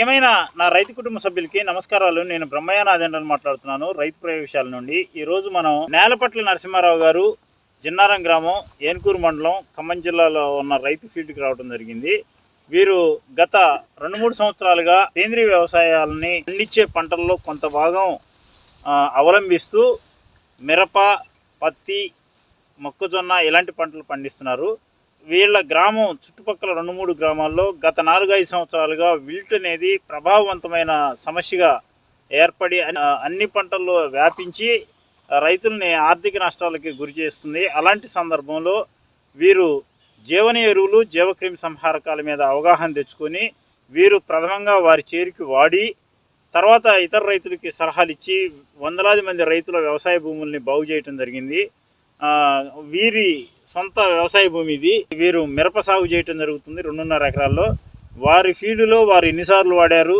ప్రియమైన నా రైతు కుటుంబ సభ్యులకి నమస్కారాలు. నేను బ్రహ్మయ్య నాదేంద్రని మాట్లాడుతున్నాను రైతు ప్రయోగశాల నుండి. ఈరోజు మనం నేలపట్ల నరసింహారావు గారు జిన్నారం గ్రామం ఏన్కూరు మండలం ఖమ్మం జిల్లాలో ఉన్న రైతు ఫీల్డ్కి రావడం జరిగింది. వీరు గత రెండు మూడు సంవత్సరాలుగా సేంద్రీయ వ్యవసాయాలని పండించే పంటల్లో కొంత భాగం అవలంబిస్తూ మిరప పత్తి మొక్కజొన్న ఇలాంటి పంటలు పండిస్తున్నారు. వీళ్ళ గ్రామం చుట్టుపక్కల రెండు మూడు గ్రామాల్లో గత నాలుగైదు సంవత్సరాలుగా విల్ట్ అనేది ప్రభావవంతమైన సమస్యగా ఏర్పడి అన్ని- అన్ని పంటల్లో వ్యాపించి రైతుల్ని ఆర్థిక నష్టాలకి గురి చేస్తుంది. అలాంటి సందర్భంలో వీరు జీవన ఎరువులు జీవక్రిమి సంహారకాల మీద అవగాహన తెచ్చుకొని వీరు ప్రథమంగా వారి చేరికి వాడి తర్వాత ఇతర రైతులకి సలహాలు ఇచ్చి వందలాది మంది రైతుల వ్యవసాయ భూముల్ని బాగు చేయటం జరిగింది. వీరి సొంత వ్యవసాయ భూమి ఇది వీరు మిరప సాగు చేయటం జరుగుతుంది రెండున్నర ఎకరాల్లో. వారి ఫీల్డ్లో వారు ఎన్నిసార్లు వాడారు?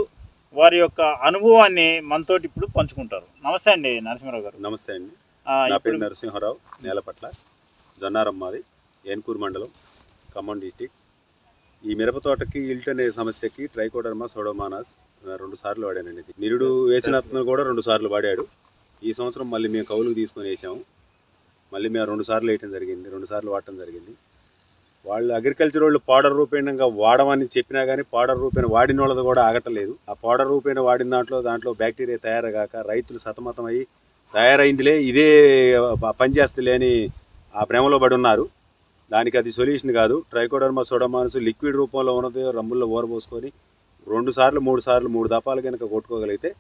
వారి యొక్క అనుభవాన్ని మనతోటి ఇప్పుడు పంచుకుంటారు. నమస్తే అండి నరసింహారావు గారు. నమస్తే అండి. నా పేరు నరసింహారావు నేలపట్ల జొన్నారం మాది ఏన్కూరు మండలం ఖమ్మం డిస్టిక్. ఈ మిరప తోటకి ఇల్ట్ అనే సమస్యకి ట్రైకోడర్మా సోడోమానాస్ రెండు సార్లు వాడానండి నిరుడు వేసిన అతను కూడా రెండు సార్లు వాడాడు. ఈ సంవత్సరం మళ్ళీ మేము కౌలుకు తీసుకొని వేసాము. మళ్ళీ మేము రెండు సార్లు వేయటం జరిగింది రెండు సార్లు వాడటం జరిగింది. వాళ్ళు అగ్రికల్చర్ వాళ్ళు పౌడర్ రూపేణంగా వాడమని చెప్పినా కానీ పౌడర్ రూపేణ వాడిన వాళ్ళది కూడా ఆగటలేదు. ఆ పౌడర్ రూపేణ వాడిన దాంట్లో దాంట్లో బ్యాక్టీరియా తయారుగాక రైతులు సతమతమయ్యి తయారైందిలే ఇదే పనిచేస్తలే అని ఆ భ్రమలో పడి ఉన్నారు. దానికి అది సొల్యూషన్ కాదు. ట్రైకోడర్మా సోడమానస్ లిక్విడ్ రూపంలో ఉన్నది రమ్ముల్లో ఊరబోసుకొని రెండు సార్లు మూడు సార్లు మూడు దపాలు కనుక కొట్టుకోగలిగితే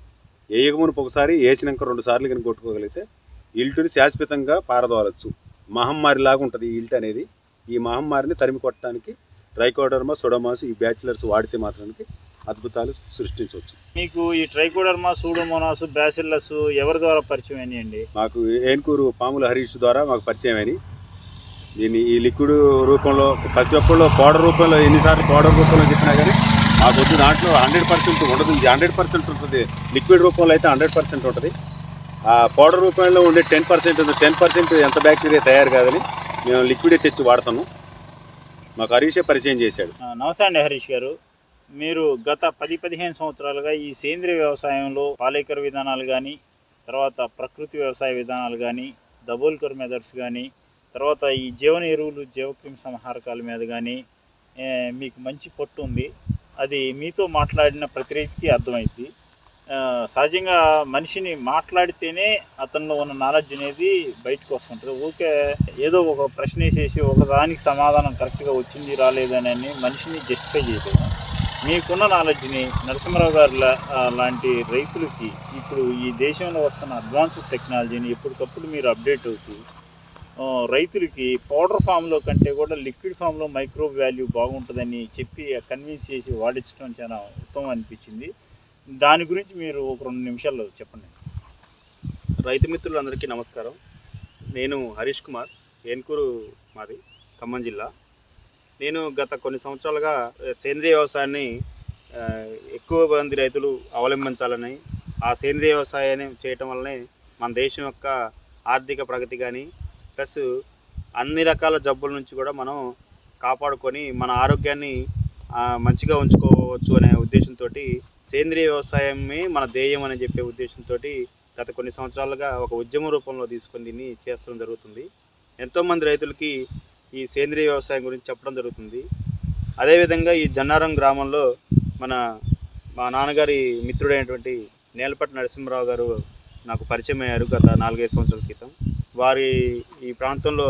వేయకమునుపు ఒకసారి వేసినాక రెండు సార్లు కనుక కొట్టుకోగలిగితే ఇల్టుని శాశ్వతంగా పారదోలచ్చు. మహమ్మారి లాగా ఉంటుంది ఈ ఇల్ట్ అనేది. ఈ మహమ్మారిని తరిమి కొట్టడానికి ట్రైకోడర్మా సోడమాస్ ఈ బ్యాచిలర్స్ వాడితే మాత్రానికి అద్భుతాలు సృష్టించవచ్చు. మీకు ఈ ట్రైకోడర్మా సూడోమోనాస్ బ్యాసిల్లస్ ఎవరి ద్వారా పరిచయం అయినాయండి? మాకు ఏన్కూరు పాముల హరీష్ ద్వారా మాకు పరిచయం అని దీన్ని ఈ లిక్విడ్ రూపంలో ప్రతి ఒక్కళ్ళు పౌడర్ రూపంలో ఎన్నిసార్లు పౌడర్ రూపంలో చెప్పినా కానీ మాకు వద్దు దాంట్లో హండ్రెడ్ పర్సెంట్ ఉండదు. ఇది హండ్రెడ్ పర్సెంట్ ఉంటుంది. లిక్విడ్ రూపంలో అయితే హండ్రెడ్ పర్సెంట్ ఉంటుంది. పౌడర్ రూపంలో ఉండే టెన్ పర్సెంట్ ఉంది టెన్ పర్సెంట్ ఎంత బ్యాక్టీరియా తయారు కాదని మేము లిక్విడే తెచ్చి వాడతాము మాకు హరీషే పరిచయం చేశాడు. నమస్తే అండి హరీష్ గారు. మీరు గత పది పదిహేను సంవత్సరాలుగా ఈ సేంద్రియ వ్యవసాయంలో పాలేకర విధానాలు కానీ తర్వాత ప్రకృతి వ్యవసాయ విధానాలు కానీ దబోల్కర్ మెథడ్స్ కానీ తర్వాత ఈ జీవన ఎరువులు జీవక్రిమి సంహారకాల మీద కానీ మీకు మంచి పట్టు ఉంది. అది మీతో మాట్లాడిన ప్రతి రైతుకి అర్థమైంది. సహజంగా మనిషిని మాట్లాడితేనే అతనిలో ఉన్న నాలెడ్జ్ అనేది బయటకు వస్తుంటుంది. ఊకే ఏదో ఒక ప్రశ్న వేసేసి ఒకదానికి సమాధానం కరెక్ట్గా వచ్చింది రాలేదని అని మనిషిని జస్టిఫై చేయలేము. మీకున్న నాలెడ్జ్ని నరసింహరావు గారు లాంటి రైతులకి ఇప్పుడు ఈ దేశంలో వస్తున్న అడ్వాన్స్డ్ టెక్నాలజీని ఎప్పటికప్పుడు మీరు అప్డేట్ అవుతూ రైతులకి పౌడర్ ఫామ్లో కంటే కూడా లిక్విడ్ ఫామ్లో మైక్రో వాల్యూ బాగుంటుందని చెప్పి కన్విన్స్ చేసి వాడించడం చాలా ఉత్తమం అనిపించింది. దాని గురించి మీరు ఒక రెండు నిమిషాల్లో చెప్పండి. రైతు మిత్రులందరికీ నమస్కారం. నేను హరీష్ కుమార్ ఏన్కూరు మాది ఖమ్మం జిల్లా. నేను గత కొన్ని సంవత్సరాలుగా సేంద్రియ వ్యవసాయాన్ని ఎక్కువ మంది రైతులు అవలంబించాలని ఆ సేంద్రియ వ్యవసాయాన్ని చేయటం వల్లనే మన దేశం యొక్క ఆర్థిక ప్రగతి కానీ ప్లస్ అన్ని రకాల జబ్బుల నుంచి కూడా మనం కాపాడుకొని మన ఆరోగ్యాన్ని మంచిగా ఉంచుకోవచ్చు అనే ఉద్దేశంతో సేంద్రియ వ్యవసాయమే మన ధ్యేయం అని చెప్పే ఉద్దేశంతో గత కొన్ని సంవత్సరాలుగా ఒక ఉద్యమ రూపంలో తీసుకొని దీన్ని చేస్తడం జరుగుతుంది. ఎంతోమంది రైతులకి ఈ సేంద్రియ వ్యవసాయం గురించి చెప్పడం జరుగుతుంది. అదేవిధంగా ఈ జన్నారం గ్రామంలో మన మా నాన్నగారి మిత్రుడైనటువంటి నేలపట్ల నరసింహరావు గారు నాకు పరిచయం అయ్యారు గత నాలుగైదు సంవత్సరాల క్రితం. వారి ఈ ప్రాంతంలో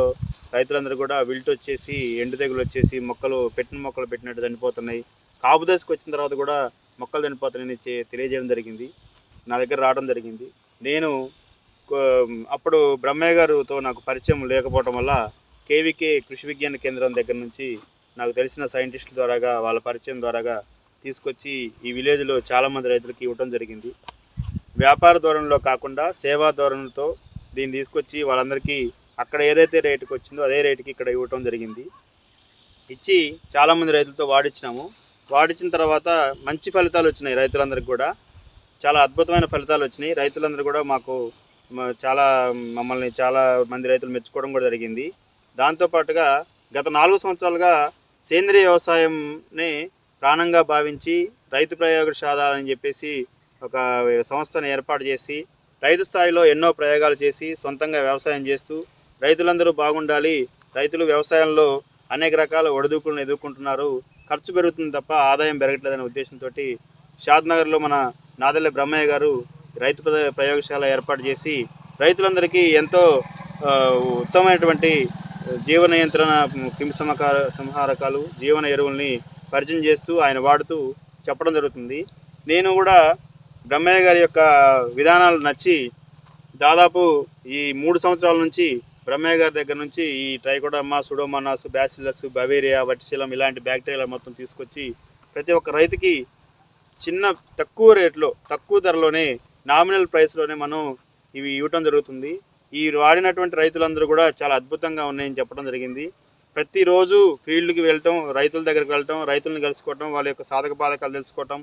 రైతులందరూ కూడా విల్ట్ వచ్చేసి ఎండు తెగులు వచ్చేసి మొక్కలు పెట్టిన మొక్కలు పెట్టినట్టు చనిపోతున్నాయి. కాపు దశకు వచ్చిన తర్వాత కూడా మొక్కలు చనిపోతున్నాయని తెలియజేయడం జరిగింది. నా దగ్గర రావడం జరిగింది. నేను అప్పుడు బ్రహ్మయ్య గారితో నాకు పరిచయం లేకపోవడం వల్ల కేవీకే కృషి విజ్ఞాన కేంద్రం దగ్గర నుంచి నాకు తెలిసిన సైంటిస్టుల ద్వారాగా వాళ్ళ పరిచయం ద్వారాగా తీసుకొచ్చి ఈ విలేజ్లో చాలామంది రైతులకి ఇవ్వడం జరిగింది. వ్యాపార ధోరణిలో కాకుండా సేవా ధోరణితో దీన్ని తీసుకొచ్చి వాళ్ళందరికీ అక్కడ ఏదైతే రేటుకి వచ్చిందో అదే రేటుకి ఇక్కడ ఇవ్వటం జరిగింది. ఇచ్చి చాలామంది రైతులతో వాడించినాము వాడించిన తర్వాత మంచి ఫలితాలు వచ్చినాయి రైతులందరికీ కూడా. చాలా అద్భుతమైన ఫలితాలు వచ్చినాయి. రైతులందరూ కూడా మాకు చాలా మమ్మల్ని చాలా మంది రైతులు మెచ్చుకోవడం కూడా జరిగింది. దాంతోపాటుగా గత నాలుగు సంవత్సరాలుగా సేంద్రియ వ్యవసాయంని ప్రాణంగా భావించి రైతు ప్రయోగశాల అని చెప్పేసి ఒక సంస్థను ఏర్పాటు చేసి రైతు స్థాయిలో ఎన్నో ప్రయోగాలు చేసి సొంతంగా వ్యవసాయం చేస్తూ రైతులందరూ బాగుండాలి. రైతులు వ్యవసాయంలో అనేక రకాల ఒడిదుడుకులను ఎదుర్కొంటున్నారు. ఖర్చు పెరుగుతుంది తప్ప ఆదాయం పెరగట్లేదనే ఉద్దేశంతో షాద్నగర్లో మన నాదల్లి బ్రహ్మయ్య గారు రైతు ప్ర- ప్రయోగశాల ఏర్పాటు చేసి రైతులందరికీ ఎంతో ఉత్తమమైనటువంటి జీవ నియంత్రణ క్రిమి సమకార సంహారకాలు జీవన ఎరువుల్ని పరిచయం చేస్తూ ఆయన వాడుతూ చెప్పడం జరుగుతుంది. నేను కూడా బ్రహ్మయ్య గారి యొక్క విధానాలు నచ్చి దాదాపు ఈ మూడు సంవత్సరాల నుంచి బ్రహ్మయ్య గారి దగ్గర నుంచి ఈ ట్రైకోడర్మా సుడోమోనాస్ బ్యాసిలస్ బవేరియా వటిశీలం ఇలాంటి బ్యాక్టీరియాలు మొత్తం తీసుకొచ్చి ప్రతి ఒక్క రైతుకి చిన్న తక్కువ రేట్లో తక్కువ ధరలోనే నామినల్ ప్రైస్లోనే మనం ఇవి ఇవ్వటం జరుగుతుంది. ఈ వాడినటువంటి రైతులందరూ కూడా చాలా అద్భుతంగా ఉన్నాయని చెప్పడం జరిగింది. ప్రతిరోజు ఫీల్డ్కి వెళ్ళటం రైతుల దగ్గరికి వెళ్ళటం రైతులను కలుసుకోవటం వాళ్ళ యొక్క సాధక బాధకాలు తెలుసుకోవటం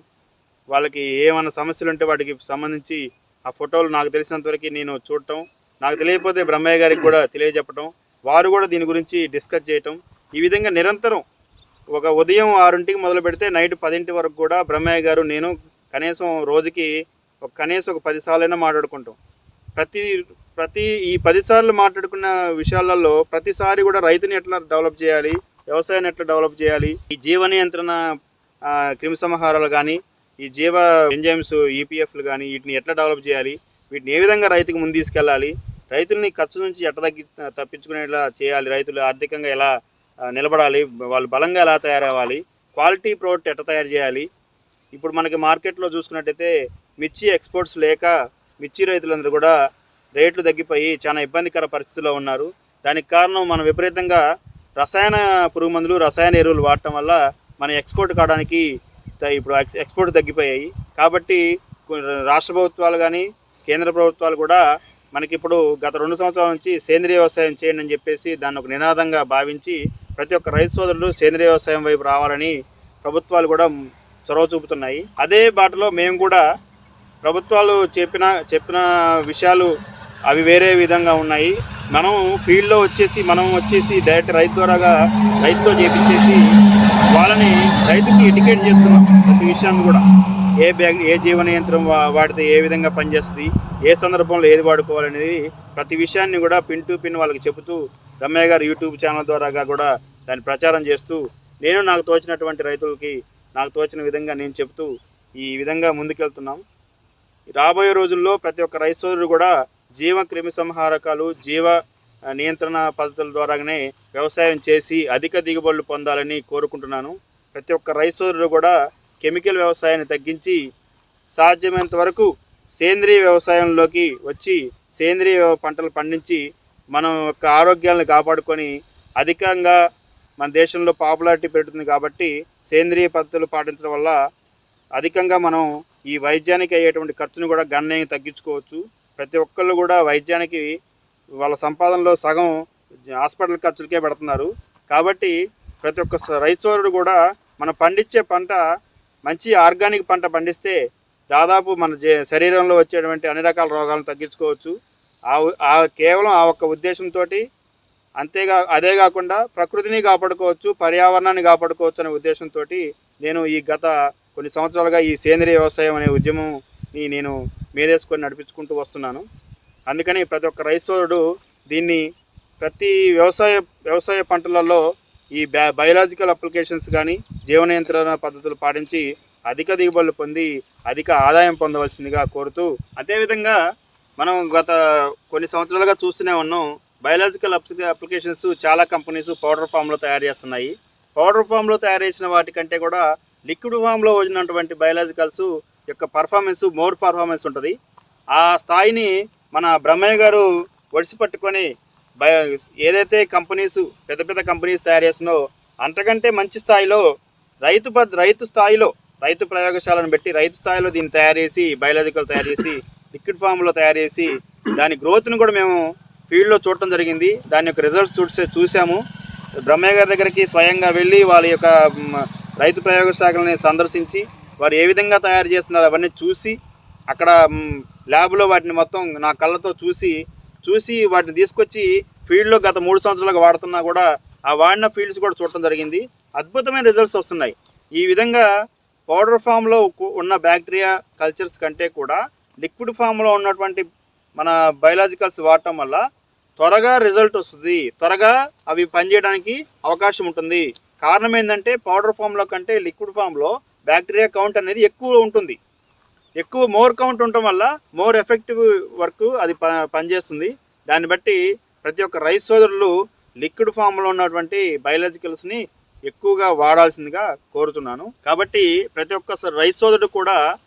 వాళ్ళకి ఏమైనా సమస్యలు ఉంటే వాటికి సంబంధించి ఆ ఫోటోలు నాకు తెలిసినంతవరకు నేను చూడటం నాకు తెలియకపోతే బ్రహ్మయ్య గారికి కూడా తెలియజెప్పటం వారు కూడా దీని గురించి డిస్కస్ చేయటం. ఈ విధంగా నిరంతరం ఒక ఉదయం ఆరింటికి మొదలు పెడితే నైట్ పదింటి వరకు కూడా బ్రహ్మయ్య గారు నేను కనీసం రోజుకి ఒక కనీసం ఒక పదిసార్లైనా మాట్లాడుకుంటాం. ప్రతి ప్రతి ఈ పదిసార్లు మాట్లాడుకున్న విషయాలలో ప్రతిసారి కూడా రైతుని ఎట్లా డెవలప్ చేయాలి వ్యవసాయాన్ని ఎట్లా డెవలప్ చేయాలి ఈ జీవ నియంత్రణ క్రిమిసంహారాలు కానీ ఈ జీవ ఎంజైమ్స్ ఈపీఎఫ్లు కానీ వీటిని ఎట్లా డెవలప్ చేయాలి వీటిని ఏ విధంగా రైతుకు ముందు తీసుకెళ్ళాలి? రైతుల్ని ఖర్చు నుంచి ఎట్ట తగ్గి తప్పించుకునేలా చేయాలి? రైతులు ఆర్థికంగా ఎలా నిలబడాలి? వాళ్ళు బలంగా ఎలా తయారవ్వాలి? క్వాలిటీ ప్రోడక్ట్ ఎట్ట తయారు చేయాలి? ఇప్పుడు మనకి మార్కెట్లో చూసుకున్నట్టయితే మిర్చి ఎక్స్పోర్ట్స్ లేక మిర్చి రైతులందరూ కూడా రేట్లు తగ్గిపోయి చాలా ఇబ్బందికర పరిస్థితిలో ఉన్నారు. దానికి కారణం మనం విపరీతంగా రసాయన పురుగు మందులు రసాయన ఎరువులు వాడటం వల్ల మన ఎక్స్పోర్ట్ కావడానికి ఇప్పుడు ఎక్స్- ఎక్స్పోర్ట్ తగ్గిపోయాయి. కాబట్టి కొన్ని రాష్ట్ర ప్రభుత్వాలు కానీ కేంద్ర ప్రభుత్వాలు కూడా మనకి ఇప్పుడు గత రెండు సంవత్సరాల నుంచి సేంద్రియ వ్యవసాయం చేయండి అని చెప్పేసి దాన్ని ఒక నినాదంగా భావించి ప్రతి ఒక్క రైతు సోదరులు సేంద్రియ వ్యవసాయం వైపు రావాలని ప్రభుత్వాలు కూడా చొరవ చూపుతున్నాయి. అదే బాటలో మేము కూడా ప్రభుత్వాలు చెప్పిన చెప్పిన విషయాలు అవి వేరే విధంగా ఉన్నాయి. మనం ఫీల్డ్లో వచ్చేసి మనం వచ్చేసి డైరెక్ట్ రైతు ద్వారాగా రైతుతో చేపించేసి వాళ్ళని రైతుకి ఎడ్యుకేట్ చేస్తున్నాం ప్రతి విషయాన్ని కూడా ఏ బ్యాగ్ ఏ జీవన యంత్రం వాడితే ఏ విధంగా పనిచేస్తుంది ఏ సందర్భంలో ఏది వాడుకోవాలనేది ప్రతి విషయాన్ని కూడా పిన్ టు పిన్ వాళ్ళకి చెబుతూ రమ్మయ్య గారు యూట్యూబ్ ఛానల్ ద్వారాగా కూడా దాన్ని ప్రచారం చేస్తూ నేను నాకు తోచినటువంటి రైతులకి నాకు తోచిన విధంగా నేను చెబుతూ ఈ విధంగా ముందుకెళ్తున్నాం. రాబోయే రోజుల్లో ప్రతి ఒక్క రైతు సోదరుడు కూడా జీవ క్రిమి సంహారకాలు జీవ నియంత్రణ పద్ధతుల ద్వారానే వ్యవసాయం చేసి అధిక దిగుబడులు పొందాలని కోరుకుంటున్నాను. ప్రతి ఒక్క రైతు సోదరుడు కూడా కెమికల్ వ్యవసాయాన్ని తగ్గించి సాధ్యమైనంత వరకు సేంద్రియ వ్యవసాయంలోకి వచ్చి సేంద్రియ పంటలు పండించి మనం యొక్క ఆరోగ్యాలను కాపాడుకొని అధికంగా మన దేశంలో పాపులారిటీ పెరుగుతుంది కాబట్టి సేంద్రియ పద్ధతులు పాటించడం వల్ల అధికంగా మనం ఈ వైద్యానికి అయ్యేటువంటి ఖర్చును కూడా గణనీయంగా తగ్గించుకోవచ్చు. ప్రతి ఒక్కళ్ళు కూడా వైద్యానికి వాళ్ళ సంపాదనలో సగం హాస్పిటల్ ఖర్చులకే పెడుతున్నారు. కాబట్టి ప్రతి ఒక్క రైతు సోదరుడు కూడా మనం పండించే పంట మంచి ఆర్గానిక్ పంట పండిస్తే దాదాపు మన శరీరంలో వచ్చేటువంటి అన్ని రకాల రోగాలను తగ్గించుకోవచ్చు. ఆ ఆ కేవలం ఆ ఒక్క ఉద్దేశంతో అంతేగా అదే కాకుండా ప్రకృతిని కాపాడుకోవచ్చు పర్యావరణాన్ని కాపాడుకోవచ్చు అనే ఉద్దేశంతో నేను ఈ గత కొన్ని సంవత్సరాలుగా ఈ సేంద్రియ వ్యవసాయం అనే ఉద్యమంని నేను మీదేసుకొని నడిపించుకుంటూ వస్తున్నాను. అందుకని ప్రతి ఒక్క రైతు సోదరుడు దీన్ని ప్రతి వ్యవసాయ వ్యవసాయ పంటలలో ఈ బ్యా బయలాజికల్ అప్లికేషన్స్ కానీ జీవన నియంత్రణ పద్ధతులు పాటించి అధిక దిగుబడులు పొంది అధిక ఆదాయం పొందవలసిందిగా కోరుతూ అదేవిధంగా మనం గత కొన్ని సంవత్సరాలుగా చూస్తూనే ఉన్నాం బయలాజికల్ అప్లికేషన్స్ చాలా కంపెనీస్ పౌడర్ ఫామ్లో తయారు చేస్తున్నాయి. పౌడర్ ఫామ్లో తయారు చేసిన వాటికంటే కూడా లిక్విడ్ ఫామ్లో వచ్చినటువంటి బయలాజికల్స్ యొక్క పర్ఫార్మెన్స్ మోర్ పర్ఫార్మెన్స్ ఉంటుంది. ఆ స్థాయిని మన బ్రహ్మయ్య గారు ఒడిసి పట్టుకొని బయ ఏదైతే కంపెనీస్ పెద్ద పెద్ద కంపెనీస్ తయారు చేస్తున్నో అంతకంటే మంచి స్థాయిలో రైతు పద్ రైతు స్థాయిలో రైతు ప్రయోగశాలను పెట్టి రైతు స్థాయిలో దీన్ని తయారు చేసి బయలాజికల్ తయారు చేసి లిక్విడ్ ఫామ్లో తయారు చేసి దాని గ్రోత్ను కూడా మేము ఫీల్డ్లో చూడటం జరిగింది. దాని యొక్క రిజల్ట్స్ చూసే చూసాము బ్రహ్మయ్య గారి దగ్గరికి స్వయంగా వెళ్ళి వాళ్ళ యొక్క రైతు ప్రయోగశాలని సందర్శించి వారు ఏ విధంగా తయారు చేస్తున్నారు అవన్నీ చూసి అక్కడ ల్యాబ్లో వాటిని మొత్తం నా కళ్ళతో చూసి చూసి వాటిని తీసుకొచ్చి ఫీల్డ్లో గత మూడు సంవత్సరాలుగా వాడుతున్నా కూడా ఆ వాడిన ఫీల్డ్స్ కూడా చూడటం జరిగింది. అద్భుతమైన రిజల్ట్స్ వస్తున్నాయి. ఈ విధంగా పౌడర్ ఫామ్లో ఉన్న బ్యాక్టీరియా కల్చర్స్ కంటే కూడా లిక్విడ్ ఫామ్లో ఉన్నటువంటి మన బయలాజికల్స్ వాడటం వల్ల త్వరగా రిజల్ట్ వస్తుంది. త్వరగా అవి పనిచేయడానికి అవకాశం ఉంటుంది. కారణం ఏంటంటే పౌడర్ ఫామ్లో కంటే లిక్విడ్ ఫామ్లో బ్యాక్టీరియా కౌంట్ అనేది ఎక్కువ ఉంటుంది. ఎక్కువ మోర్ కౌంట్ ఉండటం వల్ల మోర్ ఎఫెక్టివ్ వర్క్ అది ప పనిచేస్తుంది. దాన్ని బట్టి ప్రతి ఒక్క రైస్ సోదరులు లిక్విడ్ ఫామ్లో ఉన్నటువంటి బయలాజికల్స్ని ఎక్కువగా వాడాల్సిందిగా కోరుతున్నాను. కాబట్టి ప్రతి ఒక్క స- రైతు సోదరుడు కూడా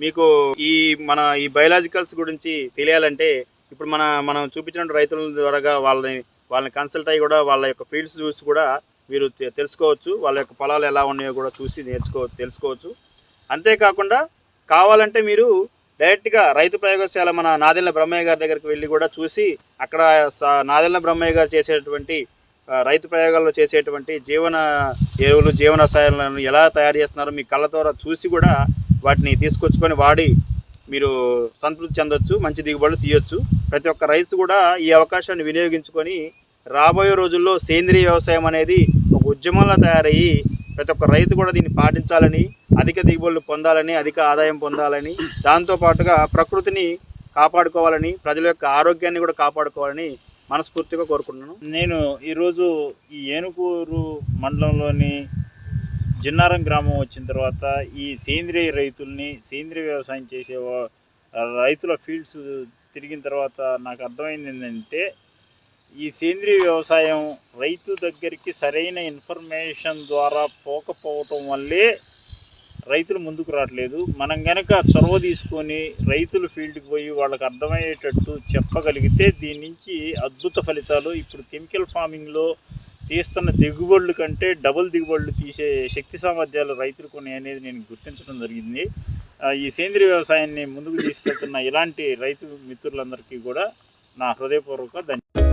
మీకు ఈ మన ఈ బయలాజికల్స్ గురించి తెలియాలంటే ఇప్పుడు మన మనం చూపించిన రైతుల ద్వారా వాళ్ళని వాళ్ళని కన్సల్ట్ అయ్యి కూడా వాళ్ళ యొక్క ఫీల్డ్స్ చూసి కూడా మీరు తెలుసుకోవచ్చు. వాళ్ళ యొక్క పొలాలు ఎలా ఉన్నాయో కూడా చూసి నేర్చుకో తెలుసుకోవచ్చు. అంతేకాకుండా కావాలంటే మీరు డైరెక్ట్గా రైతు ప్రయోగశాల మన నాదెల్ల బ్రహ్మయ్య గారి దగ్గరికి వెళ్ళి కూడా చూసి అక్కడ స- బ్రహ్మయ్య గారు చేసేటువంటి రైతు ప్రయోగాల్లో చేసేటువంటి జీవన ఎరువులు జీవన ఎలా తయారు చేస్తున్నారో మీ కళ్ళ ద్వారా చూసి కూడా వాటిని తీసుకొచ్చుకొని వాడి మీరు సంతృప్తి చెందొచ్చు మంచి దిగుబడులు తీయొచ్చు. ప్రతి ఒక్క రైతు కూడా ఈ అవకాశాన్ని వినియోగించుకొని రాబోయే రోజుల్లో సేంద్రియ వ్యవసాయం అనేది ఒక ఉద్యమంలో తయారయ్యి ప్రతి ఒక్క రైతు కూడా దీన్ని పాటించాలని అధిక దిగుబడులు పొందాలని అధిక ఆదాయం పొందాలని దాంతో పాటుగా ప్రకృతిని కాపాడుకోవాలని ప్రజల యొక్క ఆరోగ్యాన్ని కూడా కాపాడుకోవాలని మనస్ఫూర్తిగా కోరుకుంటున్నాను. నేను ఈరోజు ఈ ఏనుకూరు మండలంలోని జిన్నారం గ్రామం వచ్చిన తర్వాత ఈ సేంద్రియ రైతుల్ని సేంద్రియ వ్యవసాయం చేసే రైతుల ఫీల్డ్స్ తిరిగిన తర్వాత నాకు అర్థమైంది ఏంటంటే ఈ సేంద్రియ వ్యవసాయం రైతు దగ్గరికి సరైన ఇన్ఫర్మేషన్ ద్వారా పోకపోవటం వల్లే రైతులు ముందుకు రావట్లేదు. మనం గనక చొరవ తీసుకొని రైతులు ఫీల్డ్కి పోయి వాళ్ళకి అర్థమయ్యేటట్టు చెప్పగలిగితే దీని నుంచి అద్భుత ఫలితాలు. ఇప్పుడు కెమికల్ ఫార్మింగ్లో తీస్తున్న దిగుబడుల కంటే డబుల్ దిగుబడులు తీసే శక్తి సామర్థ్యాలు రైతులకు ఉన్నాయి అనేది నేను గుర్తించడం జరిగింది. ఈ సేంద్రియ వ్యవసాయాన్ని ముందుకు తీసుకెళ్తున్న ఇలాంటి రైతు మిత్రులందరికీ కూడా నా హృదయపూర్వక ధన్యవాదాలు.